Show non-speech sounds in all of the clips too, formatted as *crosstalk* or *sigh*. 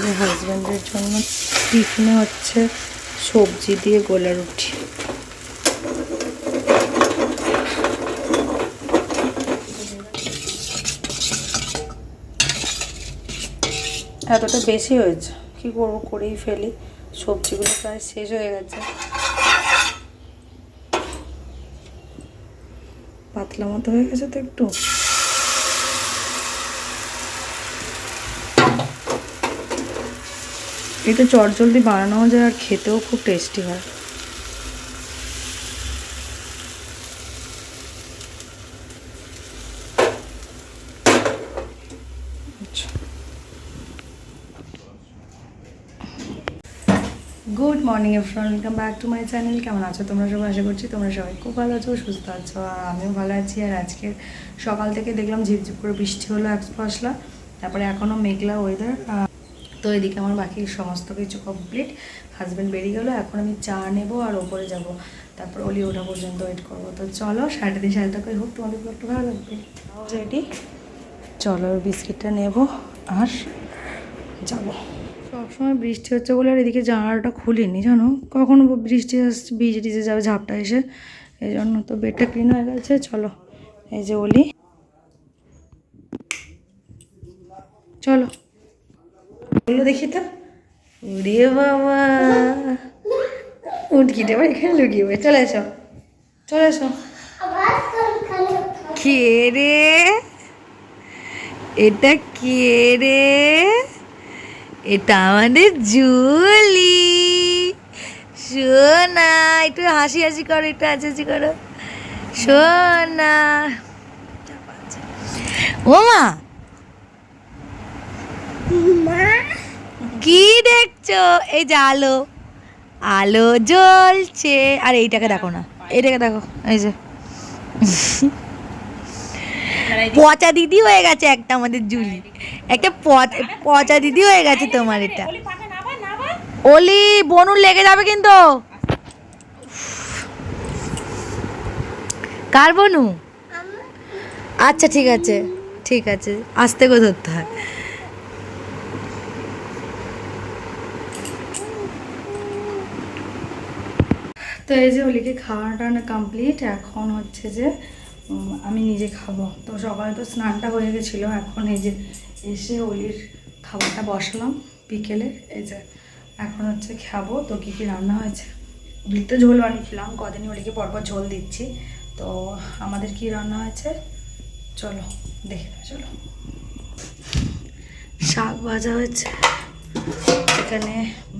সকালে হাজব্যান্ডের জন্য টিফিনে হচ্ছে সবজি দিয়ে গোলা রুটি। এতটা বেশি হয়েছে, কি করব করেই ফেলি, সবজিগুলো প্রায় শেষ হয়ে গেছে। পাতলা মতো হয়ে গেছে তো একটু? এটা চটজলদি বানানোও যায় আর খেতেও খুব টেস্টি হয়। Good morning everyone welcome back to my channel কেমন আছো তোমরা সবাই? আশা করছি তোমরা সবাই খুব ভালো আছো, সুস্থ আছো, আর আমিও ভালো আছি। আর আজকে সকাল থেকে দেখলাম ঝিপঝিপ করে বৃষ্টি হলো এক পশলা তারপরে এখনও মেঘলা ওয়েদার তো এদিকে আমার বাকি সমস্ত কিছু কমপ্লিট হাজব্যান্ড বেরিয়ে গেলো, এখন আমি চা নেব আর ওপরে যাব। তারপর অলি ওঠা পর্যন্ত ওয়েট করব। তো চলো সাড়ে তিন সাড়ে টাকায় হোক, তোমাদের একটু ভালো লাগবে। রেডি চলো বিস্কিটটা নেব আর যাব। সবসময় বৃষ্টি হচ্ছে বলে আর এদিকে জানালাটা খুলিনি, জানো? কখনো বৃষ্টি আসছে ভিজে টিজে যাবে, ঝাপটা এসে। এই জন্য তো বেডটা ক্লিন হয়ে গেছে। চলো, এই যে ওলি চলো। বলল দেখি তো। উড়ে বাবা। উঠকিটে আবার এখানে লুকিয়ে পড়ে। চলে এসো চলে এসো। কে রে? এটা কে রে? এটা আমাদের জুলি। সোনা, একটু হাসি হাসি করো, একটু হাসি হাসি করো। সোনা। ও মা? কি দেখছ? এই যে আলো। আলো জ্বলছে। আর এইটাকে দেখো না। এইটাকে দেখো এই যে। পচা দিদি হয়ে গেছে একটা আমাদের জুলি। একটা পচা- দিদি হয়ে গেছে তোমার এটা। ওলি বনুর লেগে যাবে কিন্তু। কার বনু? আচ্ছা ঠিক আছে। ঠিক আছে। আস্তে করে ধরতে হয়। তো এই যে ওলিকে খাওয়ানো টাওয়ানো কমপ্লিট এখন হচ্ছে যে আমি নিজে খাব। তো সকালে তো স্নানটা হয়ে গেছিল এখন এই যে এসে ওলির খাবারটা বসালাম বিকেলে এই যে এখন হচ্ছে খাব। তো কী কী রান্না হয়েছে? ওলির তো ঝোল বানিয়েছিলাম কদিনই ওলিকে পরপর ঝোল দিচ্ছি। তো আমাদের কি রান্না হয়েছে? চলো দেখে নাও, চলো। শাক ভাজা হয়েছে এখানে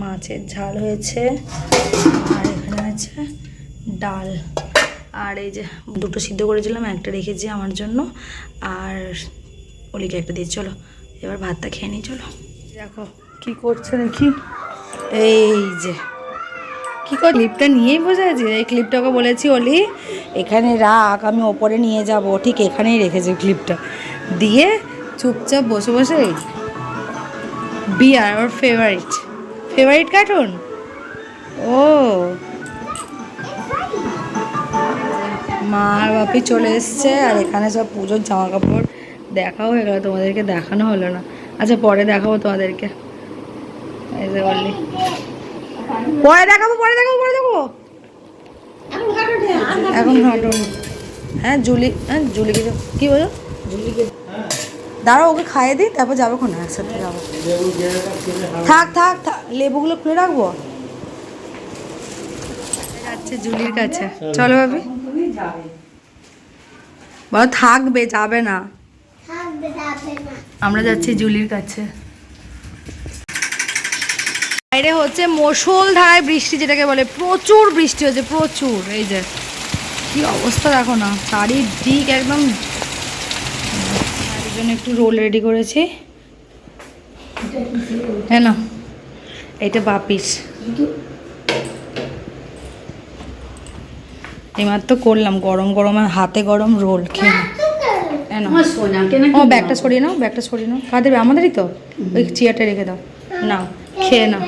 মাছের ঝাল হয়েছে। আছে ডাল। আর এই যে দুটো সিদ্ধ করেছিলাম একটা রেখেছি আমার জন্য আর ওলিকে একটা দিয়ে চলো এবার ভাতটা খেয়ে নিই চলো। দেখো কি করছে দেখি। এই যে। কি কর ক্লিপটা নিয়েই বোঝা যাচ্ছে এই ক্লিপটাকে বলেছি অলি এখানে রাখ আমি ওপরে নিয়ে যাব। ঠিক এখানেই রেখেছি ক্লিপটা দিয়ে চুপচাপ বসে বসে বিয়ার ওর ফেভারিট ফেভারিট কার্টুন ও মা আর বাপি চলে এসছে আর এখানে সব পুজোর জামা কাপড় দেখাও হয়ে গেল তোমাদেরকে দেখানো হলো না। আচ্ছা পরে দেখাবো তোমাদেরকে। এই যে বললি। পরে দেখাবো পরে দেখাবো পরে দেখাবো। এখন হ্যাঁ জুলি হ্যাঁ জুলিকে কি বলো? জুলিকে। দাঁড়াও ওকে খাইয়ে দিই তারপর যাব কোনো একসাথে যাব। থাক থাক থাক লেবুগুলো খুলে রাখব? যাচ্ছে জুলির কাছে। চলো ভাবি। বলো থাকবে যাবে না। আমরা যাচ্ছি জুলির কাছে। বাইরে হচ্ছে ধারায় বৃষ্টি যেটাকে বলে প্রচুর বৃষ্টি হচ্ছে প্রচুর। এই যে কি অবস্থা দেখো না চারিদিক একদম। তার জন্য একটু রোল রেডি করেছি। হ্যাঁ না এটা বাপিস। এইমাত্র করলাম গরম গরম আর হাতে গরম রোল খেয়ে। ও ব্যাগটা সরিয়ে নাও ব্যাগটা সরিয়ে নাও। কাদের আমাদেরই তো। ওই চেয়ারটা রেখে দাও। নাও খেয়ে নাও।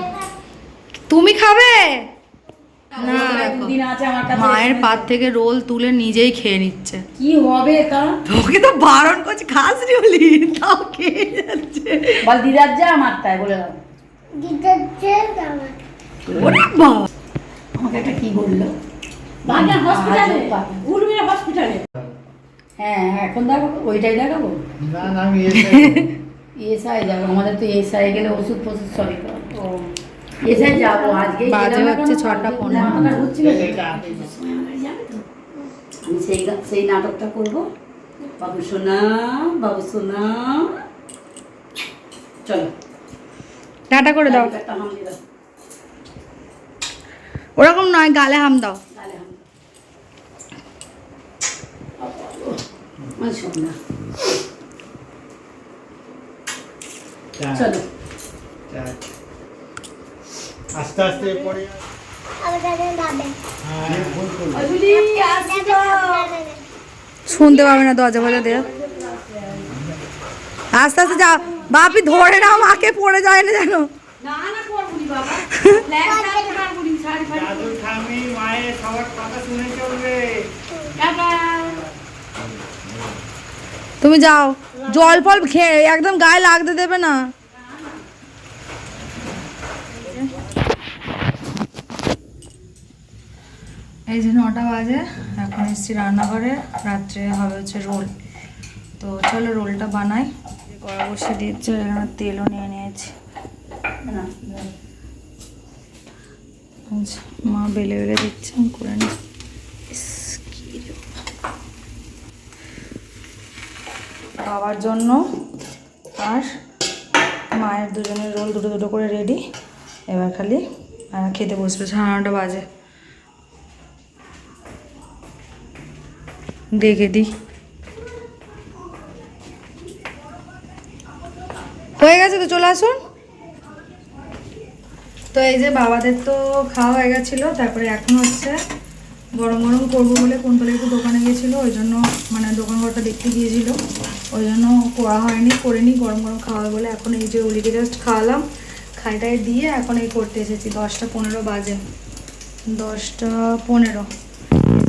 তুমি খাবে? না আমার মায়ের পাত থেকে রোল তুলে নিজেই খেয়ে নিচ্ছে। কি হবে কা ওকে তো বারণ করছে খাস নি বলি। তাও খেয়ে যাচ্ছে। বল দিদার যা আমার তাই বলে দাও। ওরে বাবা। আমাকে একটা কি বলল? হসপিটালে উর্মিলা হসপিটালে হ্যাঁ হ্যাঁ, এখন দেখাবো ওইটাই দেখাবো। না না আমি ইএসআই যাব আমাদের তো ইএসআই গেলে ওষুধ ফষুধ সবই করা ইএসআই যাব আজকে বাজে হচ্ছে ছটা পনেরো। আমি সেই সেই নাটকটা করব। বাবু সোনা বাবু সোনা। চলো। টাটা করে দাও। ওরকম নয় গালে হাম দাও। চলো। আস্তে আস্তে হ্যাঁ। শুনতে পাবে না দরজা ফজা দেও আস্তে আস্তে যাও বাপি ধরে নাও মাকে পড়ে যায় না *laughs* জানো মায়ের সবার কথা শুনে চলবে। তুমি যাও। জল ফল খেয়ে, একদম গায়ে লাগতে দেবে না। এই যে নটা বাজে, এখন এসছি রান্নাঘরে। রাত্রে হবে হচ্ছে রোল। তো চলো রোলটা বানাই। কড়া বসিয়ে দিয়েছি, আর এখানে তেলও নিয়ে নিয়েছি। মা বেলে বেলে দিচ্ছে করে নিই ইস, কি রে বাবা। বাবার জন্য আর মায়ের দুজনের রোল দুটো দুটো করে রেডি। এবার খালি খেতে বসবে, সাড়ে নটা বাজে। দেখে দিই হয়ে গেছে তো, চলে আসুন। তো এই যে বাবাদের তো খাওয়া হয়ে গেছিল, তারপরে এখন হচ্ছে গরম গরম করব বলে কুন্তলে একটু দোকানে গিয়েছিল ওই জন্য মানে দোকান ঘরটা দেখতে গিয়েছিল। ওই জন্য করা হয়নি করে করিনি, গরম গরম খাওয়া বলে এখন এই যে উলিকে জাস্ট খাওয়ালাম। খাইটাই দিয়ে এখন এই করতে এসেছি, দশটা পনেরো বাজে। দশটা পনেরো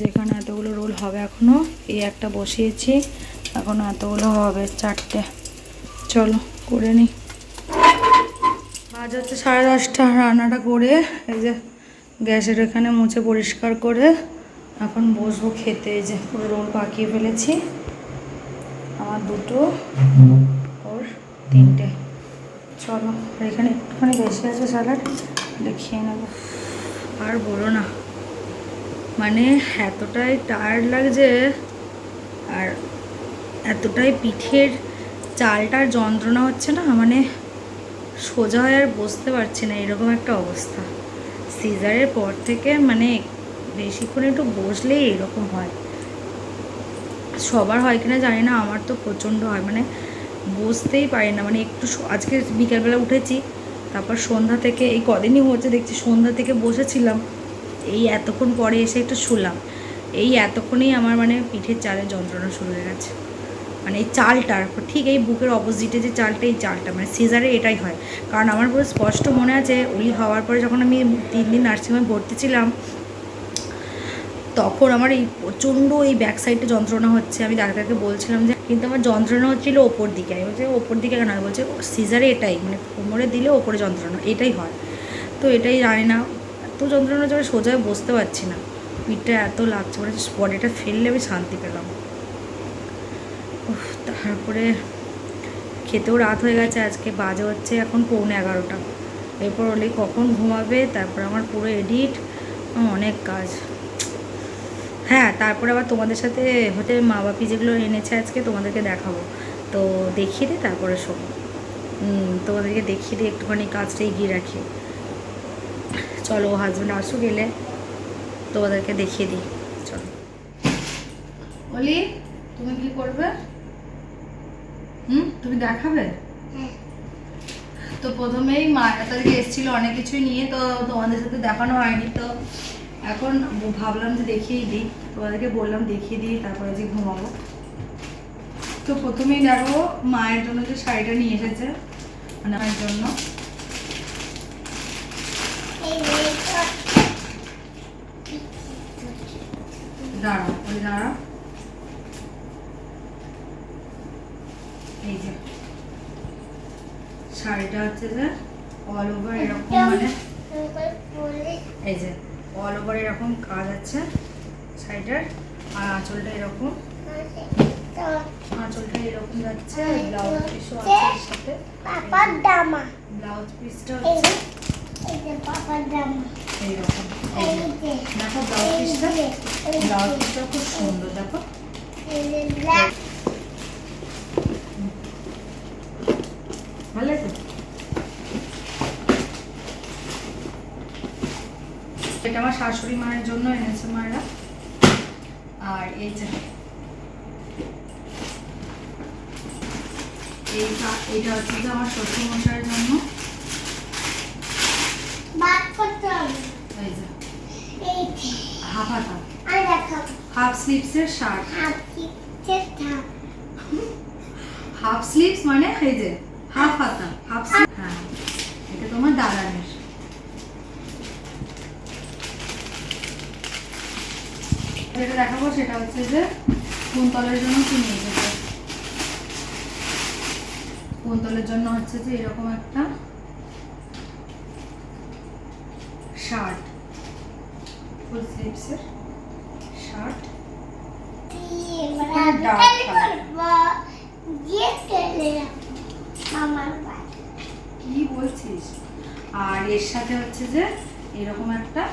যেখানে এতগুলো রোল হবে এখনও এই একটা বসিয়েছি এখনও এতগুলো হবে চারটে। চলো, করে নিই আজ হচ্ছে সাড়ে দশটা, রান্নাটা করে, এই যে গ্যাসের এখানে মুছে পরিষ্কার করে, এখন বসবো খেতে, এই যে পুরো রোল পাকিয়ে ফেলেছি। আমার দুটো, ওর তিনটে। চলো, এখানে একটুখানি বেশি আছে স্যালাড দেখিয়ে নেব। আর বলো না মানে এতটাই টায়ার্ড লাগছে আর এতটাই পিঠের চালটার যন্ত্রণা হচ্ছে না মানে সোজা হয়ে আর বসতে পারছি না, এরকম একটা অবস্থা। সিজারের পর থেকে মানে বেশিক্ষণ একটু বসলেই এরকম হয়। সবার হয় কিনা জানি না, আমার তো প্রচণ্ড হয় মানে বসতেই পারি না মানে একটু আজকে বিকালবেলা উঠেছি, তারপর সন্ধ্যা থেকে, এই কদিনই হচ্ছে দেখছি সন্ধ্যা থেকে বসেছিলাম, এই এতক্ষণ পরে এসে একটু শুলাম, এই এতক্ষণেই আমার মানে পিঠের চালের যন্ত্রণা শুরু হয়ে গেছে মানে এই চালটার, ঠিক এই বুকের অপোজিটে যে চালটা, এই চালটা মানে সিজারে এটাই হয়, কারণ আমার পুরো স্পষ্ট মনে আছে ওলি হওয়ার পরে যখন আমি তিন দিন নার্সিংহোমে ভর্তি ছিলাম তখন আমার এই প্রচণ্ড এই ব্যাক সাইডে যন্ত্রণা হচ্ছে। আমি ডাক্তারকে বলছিলাম যে, কিন্তু আমার যন্ত্রণা হচ্ছিল ওপর দিকে। আমি বলছি, ওপর দিকে কেন? বলছে সিজারে এটাই মানে কোমরে দিলে ওপরে যন্ত্রণা, এটাই হয়। তো এটাই জানি না, এত যন্ত্রণা হচ্ছে আমি সোজা হয়ে বসতে পারছি না। পিঠটা এত লাগছে মানে বডিটা ফেললে আমি শান্তি পেলাম। তারপরে খেতেও রাত হয়ে গেছে, আজকে বাজে হচ্ছে এখন পৌনে এগারোটা। এরপর ওলি কখন ঘুমাবে, তারপর আমার পুরো এডিট অনেক কাজ। হ্যাঁ তারপরে আবার তোমাদের সাথে হতে মা বাপি যেগুলো এনেছে আজকে তোমাদেরকে দেখাবো। তো দেখিয়ে দিই তারপরে শোনো। হুম, তোমাদেরকে দেখিয়ে দিই একটুখানি কাজটা এগিয়ে রাখি। চলো ও হাজব্যান্ড আসুক এলে তোমাদেরকে দেখিয়ে দিই। চলো। বলি তুমি কি করবে? হুম তুমি দেখাবে? তো প্রথমেই মা তাদেরকে এসেছিল অনেক কিছুই নিয়ে তো তোমাদের সাথে দেখানো হয়নি তো এখন ভাবলাম যে দেখিয়েই দিই। তোমাদেরকে বললাম দেখিয়ে দিই, তারপরে যে ঘুমাবো। তো প্রথমেই দেখো মায়ের জন্য যে শাড়িটা নিয়ে এসেছে মানে মায়ের জন্য। শাড়িটা হচ্ছে যে অল ওভার এরকম মানে এই যে। অল ওভার এরকম কাজ আছে শাড়িটার আর আঁচলটা এরকম। আঁচলটা এরকম যাচ্ছে ব্লাউজ পিসও আছে সাথে। পাপার জামা। ব্লাউজ পিসটা হচ্ছে। এই যে পাপার জামা। এইরকম এই এই যে যে দেখো ব্লাউজ পিসটা ব্লাউজ পিসটা খুব সুন্দর দেখো এই যে ব্ল্যাক ভালো লাগছে এটা আমার শাশুড়ি মায়ের জন্য এনেছে মায়েরা। আর এই যে এইটা এটা হচ্ছে যে আমার শ্বশুর জন্য। বাদ করতে হবে। এই যে এই যে হাফ হাতা। Half shirt. হাফ স্লিভস মানে এই যে হাফ হাতা হাফ হ্যাঁ এটা তোমার দাদানের যেটা দেখাবো সেটা হচ্ছে যে কুন্তলের জন্য কি নিয়ে যেতে কুন্তলের জন্য হচ্ছে যে এরকম একটা শার্ট ফুল স্লিভসের শার্ট। কি বলছিস? আর এর সাথে হচ্ছে যে এরকম একটা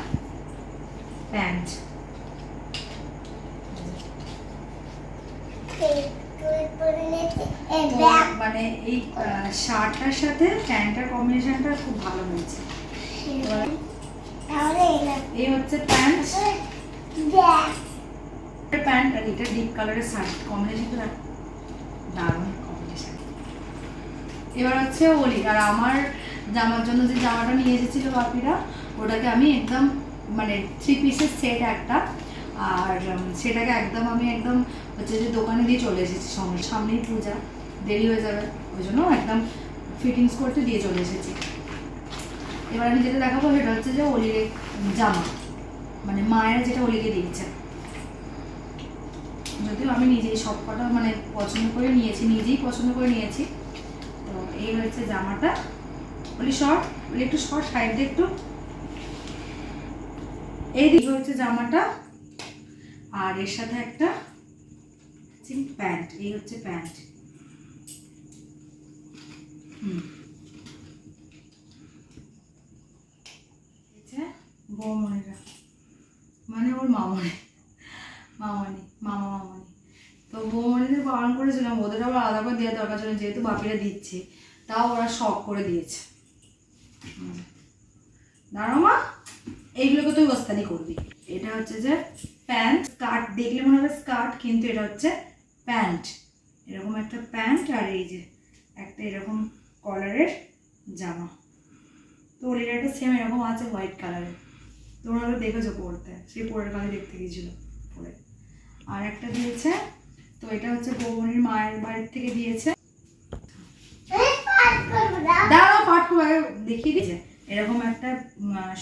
প্যান্ট এই তুই পরে নিতে এই ব্যাগ মানে এই শার্টটার সাথে প্যান্টটার কম্বিনেশনটা খুব ভালো হয়েছে। এই হচ্ছে প্যান্ট। প্যান্ট, আর এটা ডিপ কালারের শার্ট। কম্বিনেশনটা দারুণ কম্বিনেশন। এবার হচ্ছে ওলি, আর আমার জামার জন্য যে জামাটা নিয়ে এসেছিল বাপিরা, ওটাকে আমি একদম মানে থ্রি পিসের সেট একটা, আর সেটাকে একদম আমি একদম হচ্ছে যে দোকানে দিয়ে চলে এসেছি সামনেই পূজা, দেরি হয়ে যাবে, ওই জন্য একদম ফিটিংস করতে দিয়ে চলে এসেছি। এবার আমি যেটা দেখাবো, সেটা হচ্ছে যে অলির জামা মানে মায়ের যেটা অলিকে দিয়েছে। যদিও আমি নিজেই সব কটা মানে পছন্দ করে নিয়েছি, নিজেই পছন্দ করে নিয়েছি। তো এই হচ্ছে জামাটা। বলি শর্ট বলি একটু শর্ট সাইড দিয়ে একটু। এই দিকে হচ্ছে জামাটা। আর এর সাথে একটা প্যান্ট এই হচ্ছে প্যান্ট মানে যেহেতু বাপিরা দিচ্ছে, তাও ওরা শখ করে দিয়েছে। দাঁড়াও মা, এইগুলোকে তুই বস্তানি করবি। এটা হচ্ছে যে প্যান্ট স্কার্ট দেখলে মনে হবে স্কার্ট কিন্তু এটা হচ্ছে প্যান্ট। এরকম একটা প্যান্ট আর এই যে একটা এরকম কলারের জামা। তো একটা সেম এরকম আছে হোয়াইট কালারের তোমরা হয়তো দেখেছ পড়তে সেই পরের কালে দেখতে গিয়েছিল পরে। আর একটা দিয়েছে, তো এটা হচ্ছে বৌমনির মায়ের বাড়ির থেকে দিয়েছে। দেখিয়ে দিয়েছে। এরকম একটা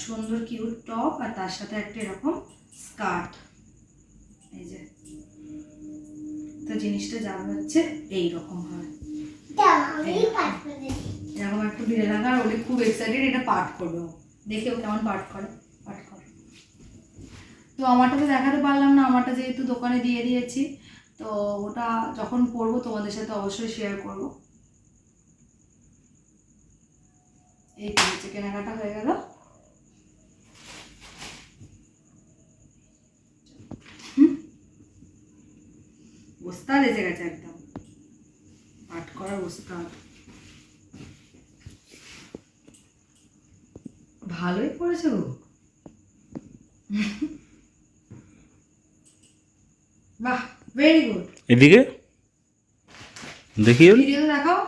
সুন্দর কিউট টপ আর তার সাথে একটা এরকম স্কার্ট এই যে তো জিনিসটা যাবে হচ্ছে এই রকম হয় এরকম একটা বিড়ে লাগা আর ওলি খুব এক্সাইটেড এটা পাঠ করবে। দেখে ও কেমন পাঠ করে পাঠ করে। তো আমারটা তো দেখাতে পারলাম না আমারটা যেহেতু দোকানে দিয়ে দিয়েছি তো ওটা যখন পড়ব তোমাদের সাথে অবশ্যই শেয়ার করব। এই হচ্ছে কেনাকাটা হয়ে গেল হুম। এসে গেছে একদম। পাঠ করার ওস্তাদ। ভালোই পড়েছে গো। বাহ ভেরি গুড এদিকে? দেখি ভিডিও দেখাও।